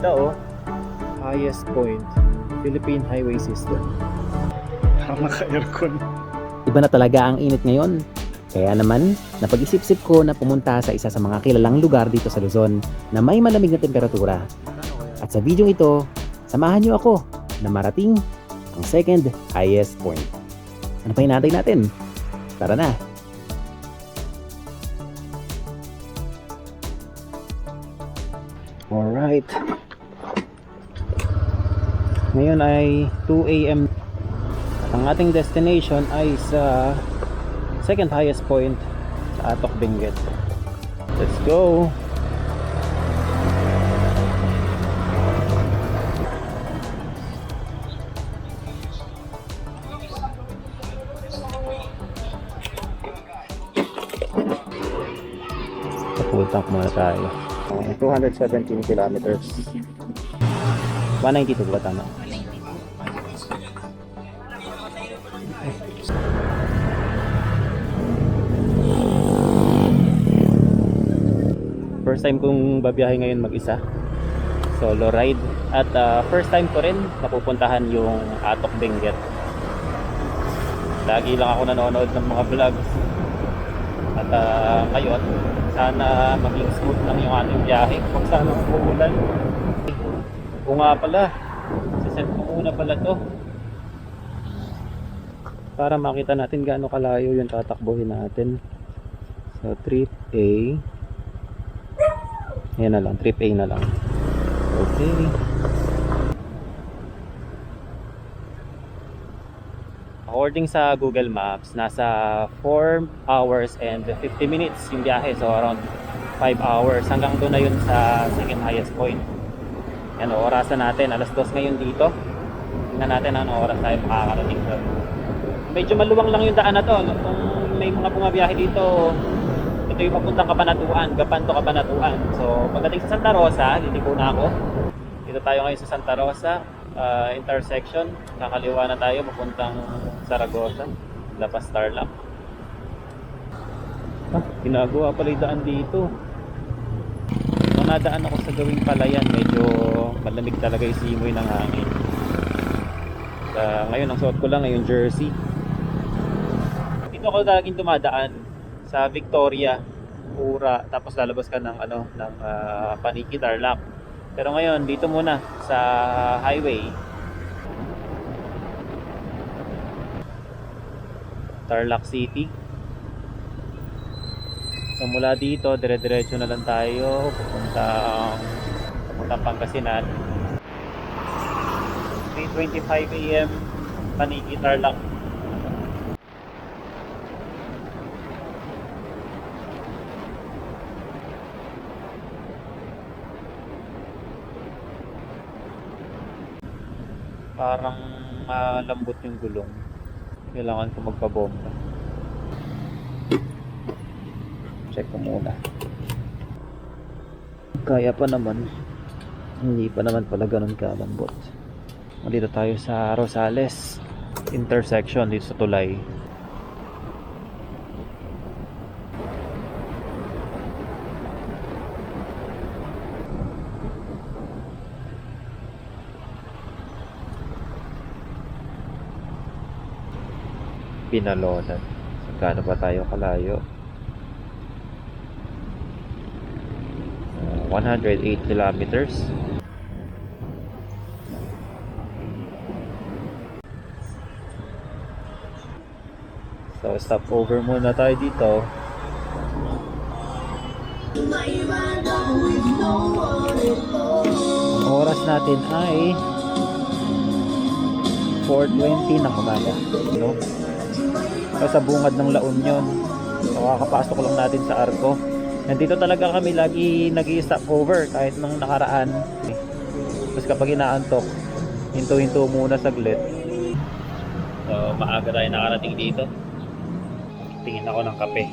ganda oh. Highest point, Philippine Highway System. Parang naka-aircon. Iba na talaga ang init ngayon. Kaya naman, napag-isip-isip ko na pumunta sa isa sa mga kilalang lugar dito sa Luzon na may malamig na temperatura. At sa video ito, samahan niyo ako na marating ang second highest point. Ano pa hinatay natin? Tara na! Ngayon ay 2 a.m. Ang ating destination ay sa second highest point sa Atok Benguet. Let's go! Full muna tayo. Uh, 217 kilometers. 192 ba tama? First time kong babiyahe ngayon mag-isa. Solo ride. At uh, first time ko rin napupuntahan yung Atok Benguet. Lagi lang ako nanonood ng mga vlogs. At uh, ngayon, sana maging smooth lang yung ating biyahe. Huwag sana umuulan. O nga pala, sasend ko muna pala to. Para makita natin gaano kalayo yung tatakbuhin natin. So, trip A. Ayan na lang, trip A na lang. Okay. According sa Google Maps, nasa 4 hours and 50 minutes yung biyahe. So around 5 hours. Hanggang doon na yun sa second highest point. Yan, orasan natin. Alas 2 ngayon dito. Tingnan natin ano oras tayo makakarating doon. Medyo maluwang lang yung daan na to. Kung may mga bumabiyahe dito, ito yung papuntang Kabanatuan, Gapanto Kabanatuan. So pagdating sa Santa Rosa, liliko na ako. Dito tayo ngayon sa Santa Rosa uh, intersection. Kakaliwa na tayo papuntang Saragosa. Lapas Tarlac. Ah, ginagawa pala yung daan dito. Nung nadaan ako sa gawing palayan, medyo malamig talaga yung simoy ng hangin. Uh, ngayon, ang suot ko lang ngayon jersey. Dito ako laging dumadaan sa Victoria, Pura, tapos lalabas ka ng ano, ng uh, Paniki Tarlac. Pero ngayon, dito muna sa highway. Tarlac City. So mula dito, dire-diretso na lang tayo papuntang papuntang Pangasinan. 3:25 AM Paniki Tarlac. Parang malambot yung gulong. Kailangan ko magpabomba check ko muna. Kaya pa naman. Hindi pa naman pala ganun kalambot. Dito tayo sa Rosales intersection dito sa Tulay Pinalonan. Gaano ba tayo kalayo? Uh, 108 kilometers. So, stop over muna tayo dito. Oras natin ay 4.20 ng umaga. No? Sa bungad ng La Union. So, kakapasok lang natin sa Arco. Nandito talaga kami lagi nag stop over kahit nung nakaraan. Tapos kapag inaantok, hinto-hinto muna saglit. So, maaga tayo nakarating dito. Tingin ako ng kape.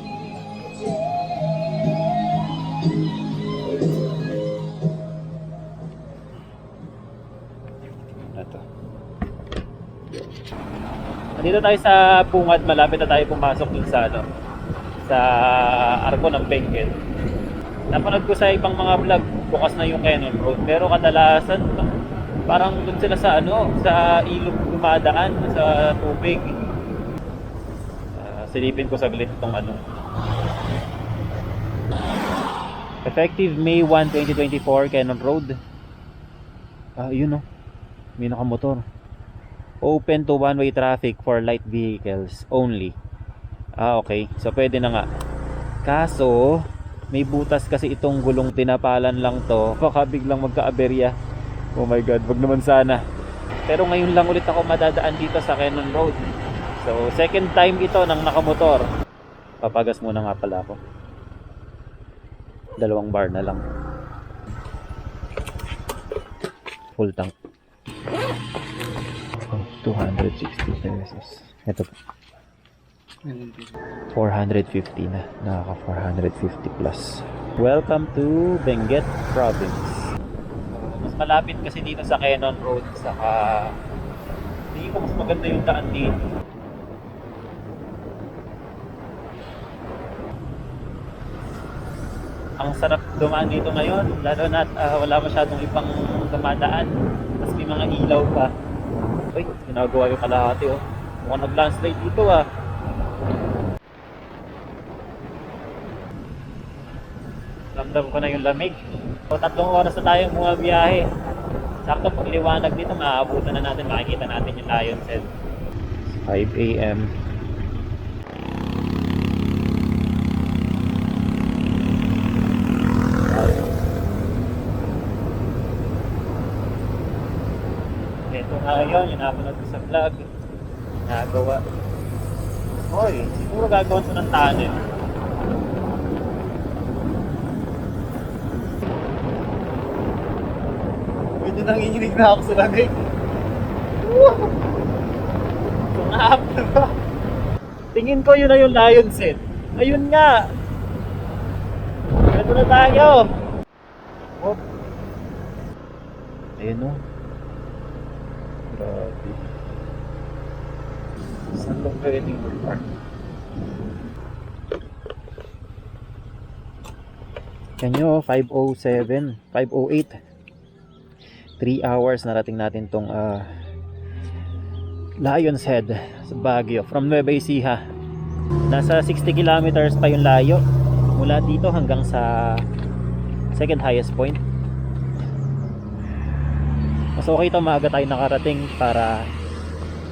Nandito tayo sa bungad, malapit na tayo pumasok dun sa ano, sa arko ng Benguet. napanood ko sa ibang mga vlog, bukas na yung Cannon Road. Pero kadalasan, parang dun sila sa ano, sa ilog dumadaan, sa tubig. Ah, silipin ko saglit itong ano. Effective May 1, 2024, Cannon Road. Ah, yun oh. May nakamotor. Open to one-way traffic for light vehicles only. Ah, okay. So, pwede na nga. Kaso, may butas kasi itong gulong tinapalan lang to. Baka biglang magka-aberya. Oh my God, wag naman sana. Pero ngayon lang ulit ako madadaan dito sa Cannon Road. So, second time ito ng nakamotor. Papagas muna nga pala ako. Dalawang bar na lang. Full tank. Oh, 260 pesos. Ito po. 450 na. Nakaka 450 plus. Welcome to Benguet Province. Mas malapit kasi dito sa Cannon Road saka hindi ko mas maganda yung daan dito. Ang sarap dumaan dito ngayon, lalo na ah, wala masyadong ibang dumadaan. Tapos may mga ilaw pa. Uy, ginagawa yung kalahati oh. Mukhang nag-landslide dito ah. Ramdam ko na yung lamig. So, tatlong oras na tayong mga biyahe. Sakto pag liwanag dito, maaabutan na natin, makikita natin yung Lion's Head. 5 a.m. Ito nga yun, yung napanood ko sa vlog. Nagawa. Hoy, siguro gagawin ko ng tunnel. Medyo nanginginig na ako sa lamig. Sungap, diba? Tingin ko yun na yung Lion's Head. Ayun nga! Ito na tayo! Hop. Ayun o. Grabe. Yan nyo, 507, 508. 3 hours narating natin tong ah, Lion's Head sa Baguio from Nueva Ecija. Nasa 60 kilometers pa yung layo mula dito hanggang sa second highest point. Mas okay ito maaga tayo nakarating para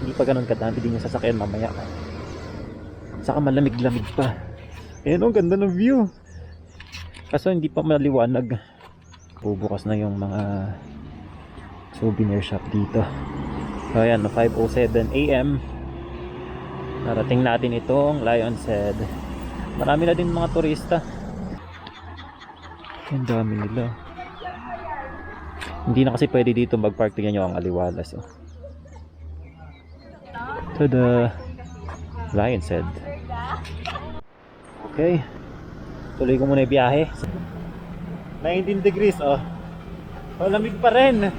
hindi pa ganun kadami din yung sasakyan mamaya. Saka malamig-lamig pa. Ayan oh, ganda ng view. Kaso hindi pa maliwanag. Bubukas na yung mga souvenir shop dito. So ayan, 5.07 a.m. Narating natin itong Lion's Head. Marami na din mga turista. Ang dami nila. Hindi na kasi pwede dito mag-park. Tingnan nyo ang aliwalas. Oh. Tada! Lion's Head. Okay. Tuloy ko muna yung biyahe. 19 degrees, oh. Oh, lamig pa rin.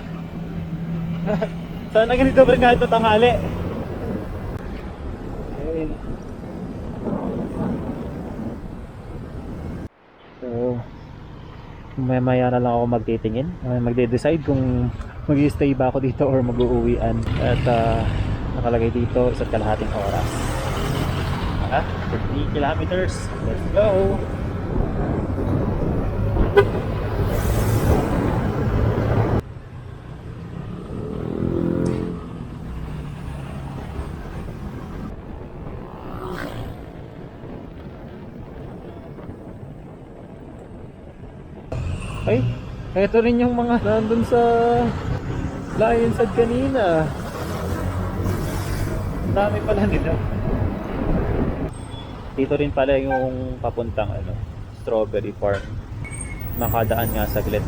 Sana ganito pa rin kahit ito tanghali. So, may maya na lang ako magtitingin. Uh, magde-decide kung mag stay ba ako dito or mag-uuwian. At ah, nakalagay dito isa't kalahating oras. Ah, 50 kilometers. Let's go! Ay, eto rin yung mga nandun sa Lion's Head kanina. Dami pala nila. Dito rin pala yung papuntang ano, Strawberry Farm. Nakadaan nga saglit.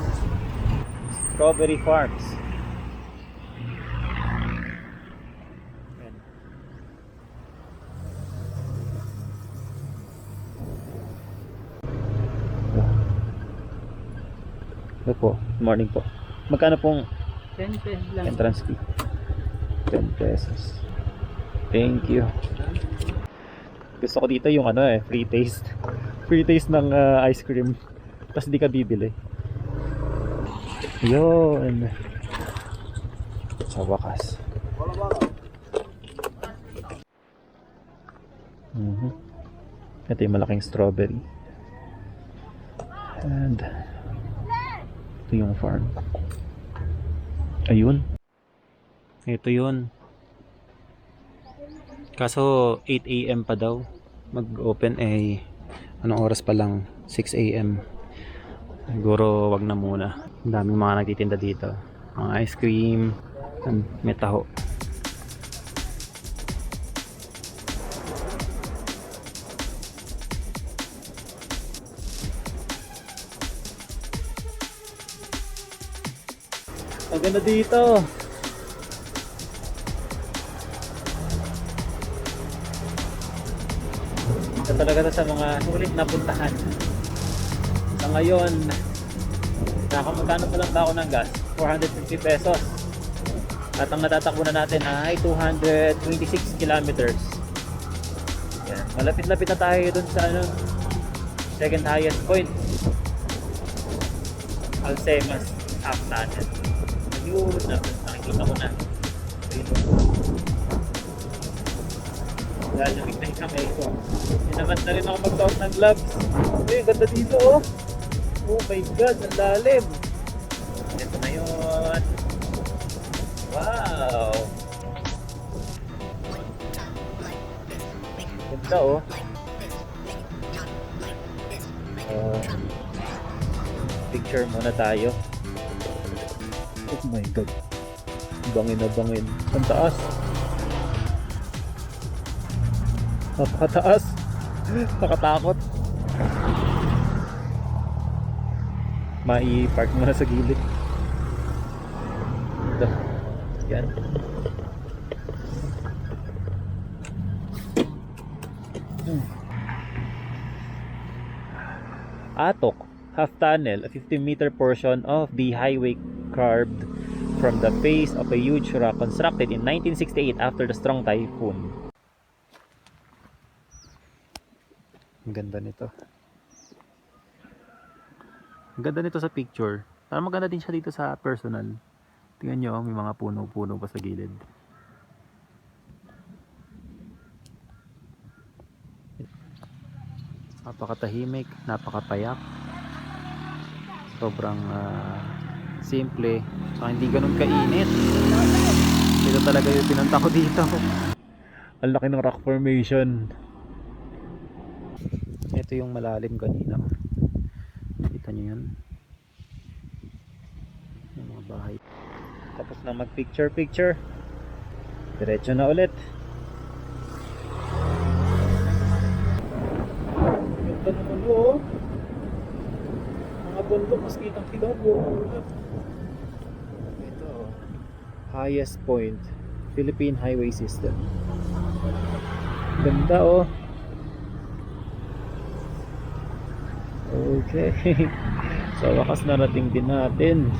Strawberry Farms. Yan. Ito po, morning po. Magkano pong 10 pesos lang. entrance fee? 10 pesos. Thank you. Gusto ko dito yung ano eh, free taste. Free taste ng ah, ice cream. Tapos di ka bibili. Yun. Sa wakas. Mhm. Ito yung malaking strawberry. And ito yung farm. Ayun. Ito yun. Kaso 8 a.m. pa daw. Mag-open eh anong oras pa lang? 6 a.m. Siguro wag na muna. Ang daming mga nagtitinda dito. Mga ice cream, and may taho. Ang ganda dito. Ito talaga sa mga sulit na puntahan. Sa ngayon, nakamagkano pa lang ba ako ng gas? 450 pesos. At ang natatakbo na natin ay 226 kilometers. Yan. Malapit-lapit na tayo dun sa ano, second highest point. Alcemas Half Tunnel. Yun, na- nakikita ko na. Ayun. Lalamig na yung kamay ko. Sinamad na rin ako magsuot ng gloves. Ang ganda dito oh. Oh my god, ang lalim. Ito na yun. Wow. Ganda oh. Uh, picture muna tayo. Oh my god. Bangin na bangin. Ang taas. Napakataas. Nakatakot. Mai-park mo na sa gilid. Ito. Yan. Atok, half tunnel, a 15 meter portion of the highway carved from the face of a huge rock constructed in 1968 after the strong typhoon. Ang ganda nito. Ang ganda nito sa picture. Parang maganda din siya dito sa personal. Tingnan nyo, may mga puno-puno pa sa gilid. Napakatahimik, napakapayak. Sobrang ah, simple. Saka hindi ganun kainit. Ito talaga yung pinunta ko dito. Ang laki ng rock formation. Ito yung malalim kanina. Kita niyo yan. Yung mga bahay. Tapos na mag picture picture. Diretso na ulit. Ganda naman oh. Mga bundok mas kitang kita po. Ito oh. Highest point. Philippine Highway System. Ganda oh. Okay. Sa wakas narating din natin.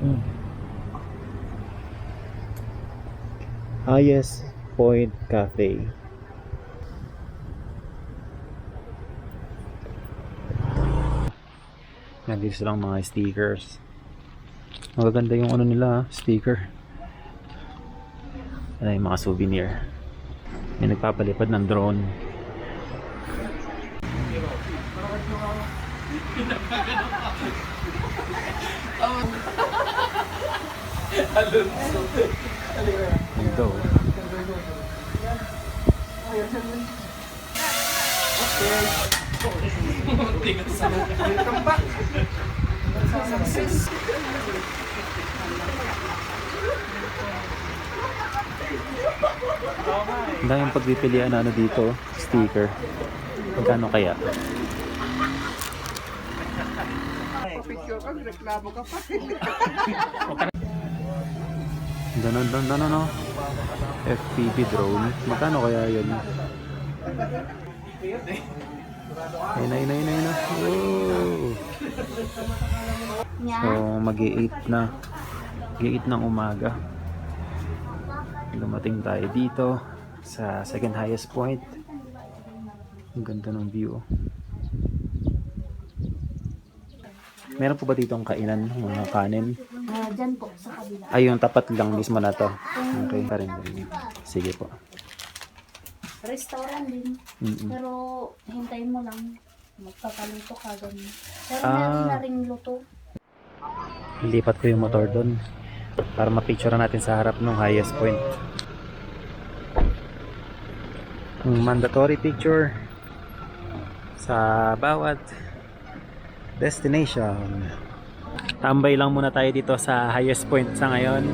Hmm. Highest Point Cafe. Nandito silang mga stickers. Magaganda yung ano nila, ha, sticker. Ano yung mga souvenir. May nagpapalipad ng drone. Ito. Ang daming pagpipilian na ano dito, sticker. Magkano kaya? Picture ka, reklamo ka pa. Ganon, ganon, ganon, no? FPV drone. Magkano kaya yun? Ayun na, ayun na, ayun na, ayun na. Whoa! So, mag-8 na. Mag-8 ng umaga. Dumating tayo dito sa second highest point. Ang ganda ng view. oh. Meron po ba dito ang kainan, mga kanin? Ah, dyan po, sa kabila. Ay, yung tapat lang mismo na to. Okay, pa rin. Sige po. Restaurant din. Mm-mm. Pero hintayin mo lang. Magpapaluto ka ganun. Pero Ah. meron na ring luto. Lipat ko yung motor doon para mapicture natin sa harap ng highest point. Mandatory picture sa bawat destination. Tambay lang muna tayo dito sa highest point sa ngayon.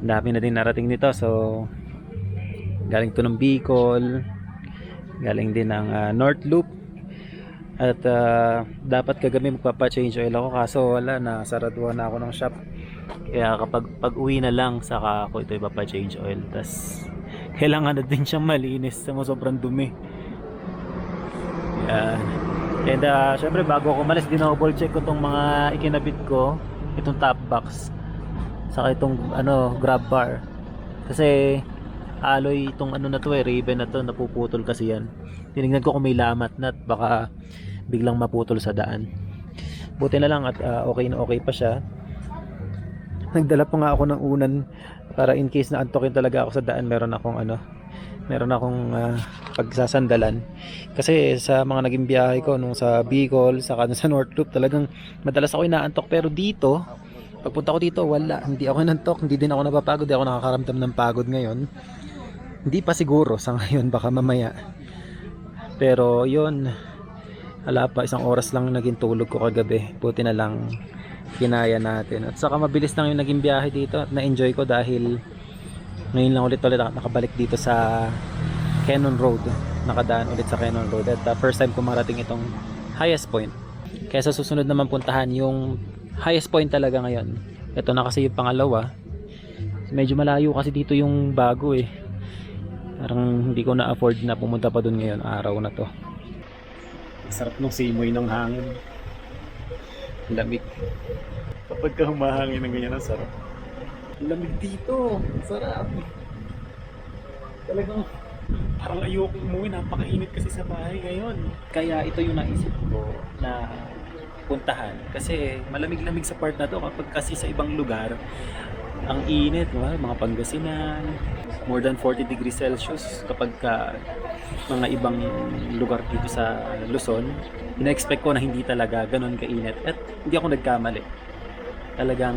Dami na din narating dito so galing to ng Bicol, galing din ng ah, North Loop at ah, dapat kagabi magpapa-change oil ako kaso wala na saraduhan na ako ng shop. Kaya kapag pag uwi na lang saka ako ito ipapa-change oil. Tas kailangan na din siyang malinis sa sobrang dumi. Yan. And uh, syempre bago ako umalis dinouble check ko tong mga ikinabit ko, itong top box. Saka itong ano grab bar. Kasi alloy itong ano na to eh, ribbon na to, napuputol kasi yan. Tinignan ko kung may lamat na baka biglang maputol sa daan. Buti na lang at ah, okay na okay pa siya. Nagdala pa nga ako ng unan para in case na antokin talaga ako sa daan, meron akong ano, meron akong ah, pagsasandalan. Kasi sa mga naging biyahe ko nung sa Bicol, saka sa North Loop, talagang madalas ako inaantok pero dito, pagpunta ko dito, wala, hindi ako nantok, hindi din ako napapagod, hindi ako nakakaramdam ng pagod ngayon. Hindi pa siguro sa ngayon, baka mamaya. Pero yun, wala pa, isang oras lang naging tulog ko kagabi. Buti na lang kinaya natin. At saka mabilis lang yung naging biyahe dito at na-enjoy ko dahil ngayon lang ulit ulit nakabalik dito sa Cannon Road. Nakadaan ulit sa Cannon Road. At uh, first time ko marating itong highest point. Kaya susunod naman puntahan yung highest point talaga ngayon. Ito na kasi yung pangalawa. Medyo malayo kasi dito yung bago eh. Parang hindi ko na-afford na pumunta pa dun ngayon araw na to. Sarap nung simoy ng hangin. Lamig. Kapag ka humahangin ng ganyan, ang sarap. Lamig dito. Sarap. Talagang parang ayoko umuwi. Napakainit kasi sa bahay ngayon. Kaya ito yung naisip ko na puntahan. Kasi malamig-lamig sa part na to kapag kasi sa ibang lugar ang init, diba? mga Pangasinan, more than 40 degrees Celsius kapag ka mga ibang lugar dito sa Luzon, ina-expect ko na hindi talaga ganun kainit at hindi ako nagkamali. Talagang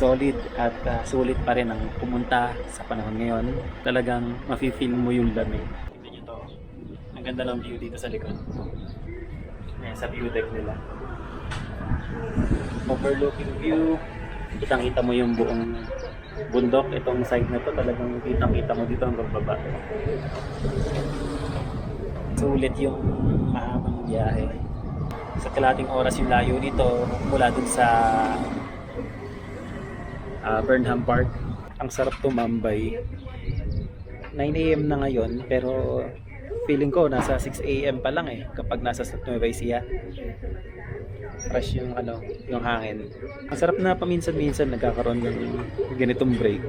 solid at uh, sulit pa rin ang pumunta sa panahon ngayon. Talagang mafe-feel mo yung lamig. Tingnan nyo to. Ang ganda ng view dito sa likod. Ayan, sa view deck nila. Overlooking view. Kitang-kita mo yung buong bundok. Itong side na to talagang kitang-kita mo dito hanggang baba. Sulit yung mahabang biyahe. Sa kalating oras yung layo nito mula dun sa ah, Burnham Park. Ang sarap tumambay. 9am na ngayon pero feeling ko nasa 6am pa lang eh kapag nasa Nueva Ecija. Fresh yung ano, yung hangin. Ang sarap na paminsan-minsan nagkakaroon ng ganitong break.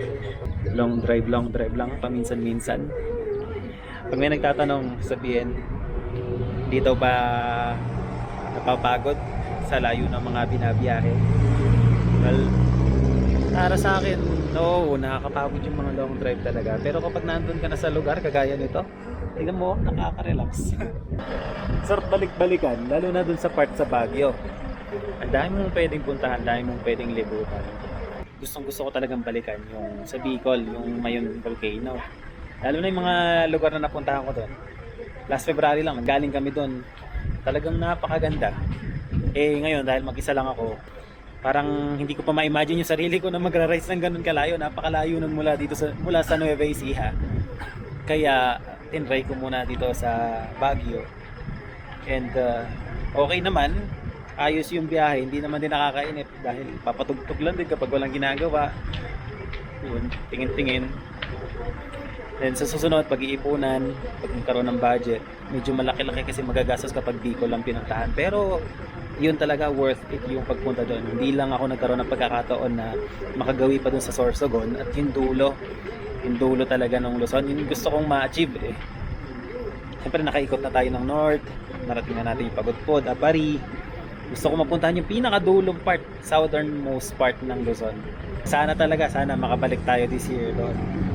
Long drive, long drive lang paminsan-minsan. Pag may nagtatanong, sabihin, dito ba napapagod sa layo ng mga binabiyahe? Well, para sa akin, no, nakakapagod yung mga long drive talaga. Pero kapag nandun ka na sa lugar, kagaya nito, tingnan mo, nakaka-relax. Sarap balik-balikan, lalo na dun sa part sa Baguio. Ang dami mong pwedeng puntahan, dami mong pwedeng libutan. Gustong gusto ko talagang balikan yung sa Bicol, yung Mayon Volcano. Lalo na yung mga lugar na napuntahan ko doon. Last February lang, galing kami doon. Talagang napakaganda. Eh ngayon, dahil mag-isa lang ako, parang hindi ko pa ma-imagine yung sarili ko na magra-rise ng ganun kalayo. Napakalayo nun mula dito sa mula sa Nueva Ecija. Kaya tinry ko muna dito sa Baguio. And uh, okay naman, ayos yung biyahe, hindi naman din nakakainip dahil papatugtog lang din kapag walang ginagawa. Yun, tingin-tingin. Then sa susunod, pag-iipunan, pag magkaroon ng budget, medyo malaki-laki kasi magagastos kapag di ko lang pinuntahan. Pero yun talaga worth it yung pagpunta doon. Hindi lang ako nagkaroon ng pagkakataon na makagawi pa doon sa Sorsogon at yung dulo, yung dulo talaga ng Luzon, yun yung gusto kong ma-achieve eh. Siyempre nakaikot na tayo ng North, narating na natin yung Pagudpod, Apari, Gusto ko mapuntahan yung pinakadulong part, southernmost part ng Luzon. Sana talaga, sana makabalik tayo this year doon.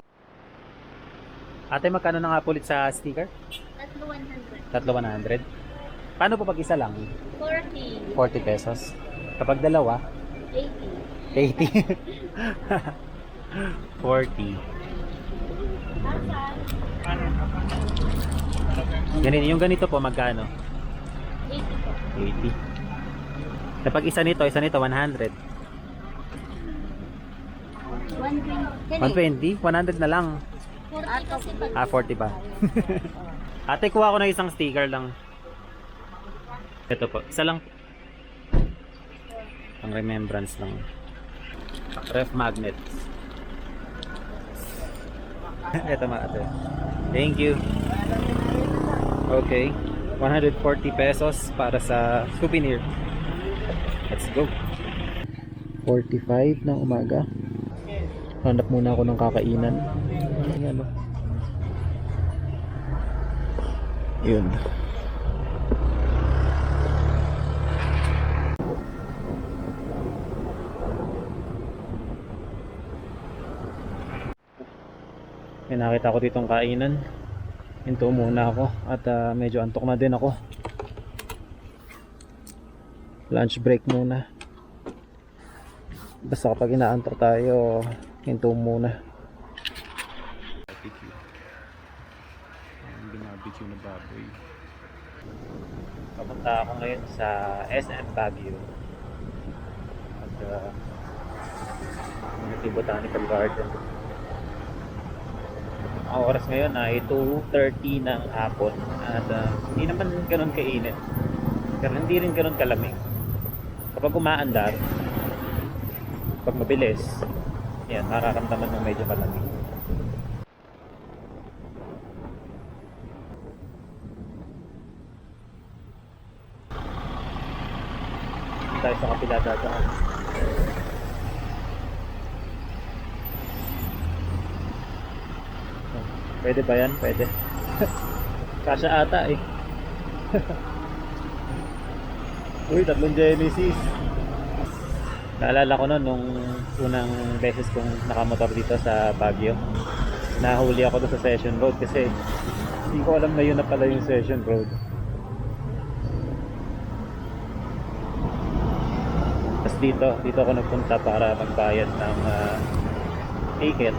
Ate, magkano na nga po ulit sa sticker? Tatlo 100. Tatlo 100. Paano po pag isa lang? 40. 40 pesos. Kapag dalawa, 80. 80. 40. Ganito, yung ganito po magkano? 80 po. 80. Kapag isa nito, isa nito 100. 120. 120, 100 na lang. 40 kasi pag... Ah, 40 ba? Ate, kuha ko na isang sticker lang. Ito po, isa lang. Ang remembrance lang. Ref magnet. Ito ma ate. Thank you. Okay. 140 pesos para sa souvenir. Let's go. 45 ng umaga. Hanap muna ako ng kakainan. Ayan o. Yun. May nakita ko ditong kainan. Hinto muna ako at ah, medyo antok na din ako. Lunch break muna. Basta kapag inaantok tayo, hinto muna. Barbecue. Ang binarbecue na baboy. Papunta ako ngayon sa SM Baguio. At uh, Botanical Garden. Ang oras ngayon ay 2.30 ng hapon at ah, hindi naman ganun kainit. Pero hindi rin ganun kalamig. Kapag umaandar, pag mabilis, yan, makakamdaman mo medyo malamig. Dito tayo sa kapila dadaan. Pwede ba yan? Pwede. Kasha ata eh. Uy, tatlong Genesis. Naalala ko noon nung unang beses kong nakamotor dito sa Baguio. Nahuli ako doon sa Session Road kasi hindi ko alam na yun na pala yung Session Road. Tapos dito, dito ako nagpunta para magbayad ng ah, ticket.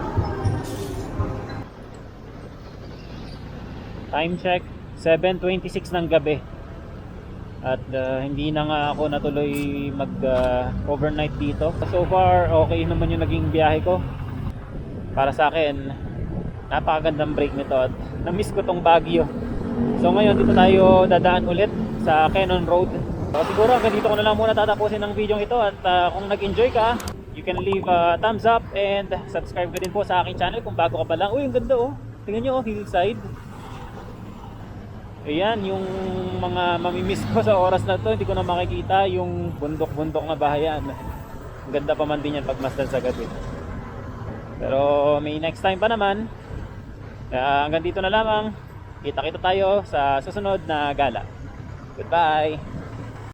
Time check, 7.26 ng gabi. At uh, hindi na nga ako natuloy mag uh, overnight dito. So far, okay naman yung naging biyahe ko. Para sa akin, napakagandang break nito at na-miss ko tong Baguio. So ngayon dito tayo dadaan ulit sa Cannon Road. So, siguro hanggang dito ko na lang muna tatapusin ng video ito at uh, kung nag-enjoy ka, you can leave a thumbs up and subscribe ka din po sa aking channel kung bago ka pa lang. Uy, ang ganda oh. Tingnan nyo oh, hillside. Ayan, yung mga mamimiss ko sa oras na to, hindi ko na makikita yung bundok-bundok na bahayan. Ang ganda pa man din yan pagmasdan sa gabi. Pero may next time pa naman. Kaya hanggang dito na lamang. Kita-kita tayo sa susunod na gala. Goodbye!